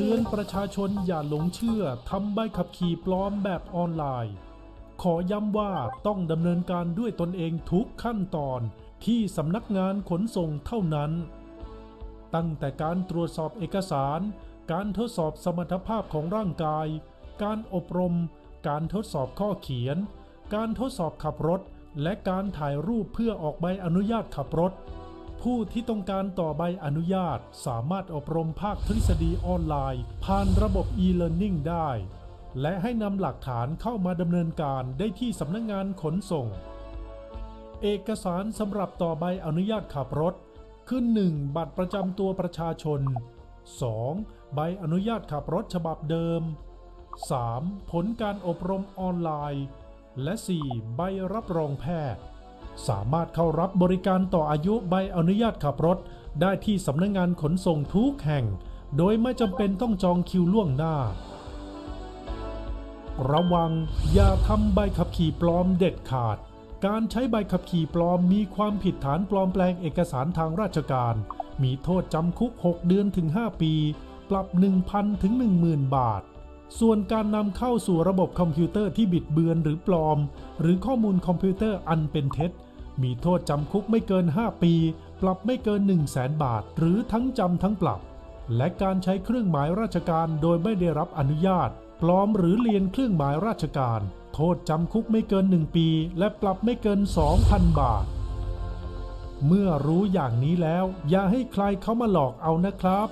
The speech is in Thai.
ตือนประชาชนอย่าหลงเชื่อทำใบขับขี่ปลอมแบบออนไลน์ ขอย้ำว่าต้องดำเนินการด้วยตนเองทุกขั้นตอนที่สำนักงานขนส่งเท่านั้น ตั้งแต่การตรวจสอบเอกสาร การทดสอบสมรรถภาพของร่างกาย การอบรม การทดสอบข้อเขียน การทดสอบขับรถ และการถ่ายรูปเพื่อออกใบอนุญาตขับรถ ผู้ที่ต้องการต่อใบอนุญาต สามารถอบรมภาคทฤษฎีออนไลน์ ผ่านระบบ e-learning ได้ และให้นำหลักฐานเข้ามาดำเนินการได้ที่สำนักงานขนส่ง เอกสารสำหรับต่อใบอนุญาตขับรถ คือ 1. บัตรประจำตัวประชาชน 2. ใบอนุญาตขับรถฉบับเดิม 3. ผลการอบรมออนไลน์ และ 4. ใบรับรองแพทย์ สามารถเข้ารับบริการต่ออายุใบอนุญาตขับรถ ได้ที่สำนักงงานขนส่งทุกแห่ง โดยไม่จำเป็นต้องจองคิวล่วงหน้า ระวัง อย่าทำใบขับขี่ปลอมเด็ดขาด การใช้ใบขับขี่ปลอมมีความผิดฐานปลอมแปลงเอกสารทางราชการ มีโทษจำคุก 6 เดือนถึง 5 ปี ปรับ 1,000 ถึง 10,000 บาทส่วนการนำเข้าสู่ระบบคอมพิวเตอร์ที่บิดเบือนหรือปลอม หรือข้อมูลคอมพิวเตอร์อันเป็นเท็จ มีโทษจำคุกไม่เกิน 5 ปี ปรับไม่เกิน 1 0 0 0 0แบาท หรือทั้งจำทั้งปรับ และการใช้เครื่องหมายราชการโดยไม่ได้รับอนุญาต ปลอมหรือเลียนเครื่องหมายราชการ โทษจำคุกไม่เกิน 1 ปี และปรับไม่เกิน 2,000 บาท เมื่อรู้อย่างนี้แล้ว อย่าให้ใครเขามาหลอกเอานะครับ